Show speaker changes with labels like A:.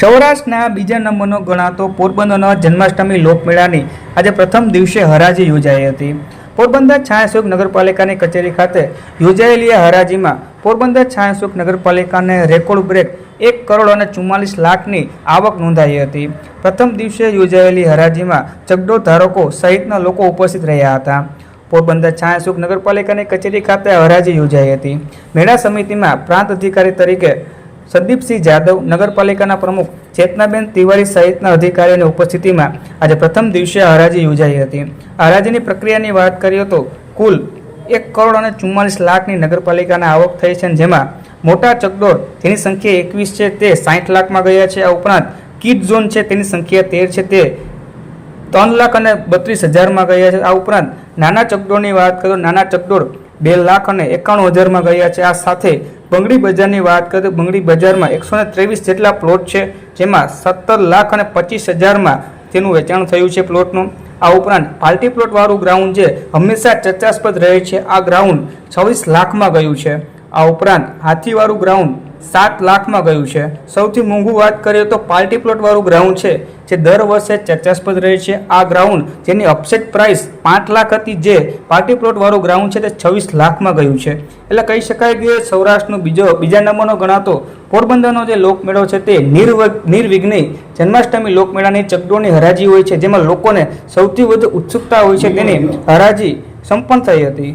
A: સૌરાષ્ટ્રના બીજા નંબરનો ગણાતો પોરબંદરના જન્માષ્ટમી લોકમેળાની આજે પ્રથમ દિવસે હરાજી યોજાઈ હતી. પોરબંદર છાયાસુખ નગરપાલિકાની કચેરી ખાતે યોજાયેલી હરાજીમાં પોરબંદર છાયાસુખ નગરપાલિકાને રેકોર્ડ બ્રેક એક કરોડ અને ચુમ્માલીસ લાખની આવક નોંધાઈ હતી. પ્રથમ દિવસે યોજાયેલી હરાજીમાં ચગડો ધારકો સહિતના લોકો ઉપસ્થિત રહ્યા હતા. પોરબંદર છાયાસુખ નગરપાલિકાની કચેરી ખાતે હરાજી યોજાઈ હતી. મેળા સમિતિમાં પ્રાંત અધિકારી તરીકે સંદીપસિંહ જાદવ નગરપાલિકાના પ્રમુખ, ચેતનાબેન તિવારી સહિતના અધિકારીઓની ઉપસ્થિતિમાં આજે પ્રથમ દિવસે હરાજી યોજાઈ હતી. હરાજીની પ્રક્રિયાની વાત કરીએ તો કુલ એક કરોડ અને ચુમ્માલીસ લાખની નગરપાલિકાના આવક થઈ છે જેમાં મોટા ચકડોળ જેની સંખ્યા એકવીસ છે, તે સાઠ લાખમાં ગયા છે. આ ઉપરાંત કિડ ઝોન છે, તેની સંખ્યા તેર છે, તે ત્રણ લાખ અને બત્રીસ હજારમાં ગયા છે. આ ઉપરાંત નાના ચકડોળની વાત કરો નાના ચકડોળ બે લાખ અને એકાણું હજારમાં ગયા છે. આ સાથે બંગડી બજારની વાત કરીએ તો બંગડી બજારમાં એકસો ને ત્રેવીસ જેટલા પ્લોટ છે, જેમાં સત્તર લાખ અને પચીસ હજારમાં તેનું વેચાણ થયું છે પ્લોટનું આ ઉપરાંત પાર્ટી પ્લોટવાળું ગ્રાઉન્ડ જે હંમેશા ચર્ચાસ્પદ રહે છે, આ ગ્રાઉન્ડ છવ્વીસ લાખમાં ગયું છે. આ ઉપરાંત હાથીવાળું ગ્રાઉન્ડ સાત લાખમાં ગયું છે. સૌથી મોંઘું વાત કરીએ તો પાર્ટી પ્લોટવાળું ગ્રાઉન્ડ છે, જે દર વર્ષે ચર્ચાસ્પદ રહે છે. આ ગ્રાઉન્ડ જેની અપસેટ પ્રાઇસ પાંચ લાખ હતી જે પાર્ટી પ્લોટવાળું ગ્રાઉન્ડ છે તે છવ્વીસ લાખમાં ગયું છે. એટલે કહી શકાય કે સૌરાષ્ટ્રનો બીજો, બીજા નંબરનો ગણાતો પોરબંદરનો જે લોકમેળો છે તે નિર્વ, નિર્વિઘ્ને જન્માષ્ટમી લોકમેળાની ચકડોળની હરાજી હોય છે, જેમાં લોકોને સૌથી વધુ ઉત્સુકતા હોય છે તેની હરાજી સંપન્ન થઈ હતી.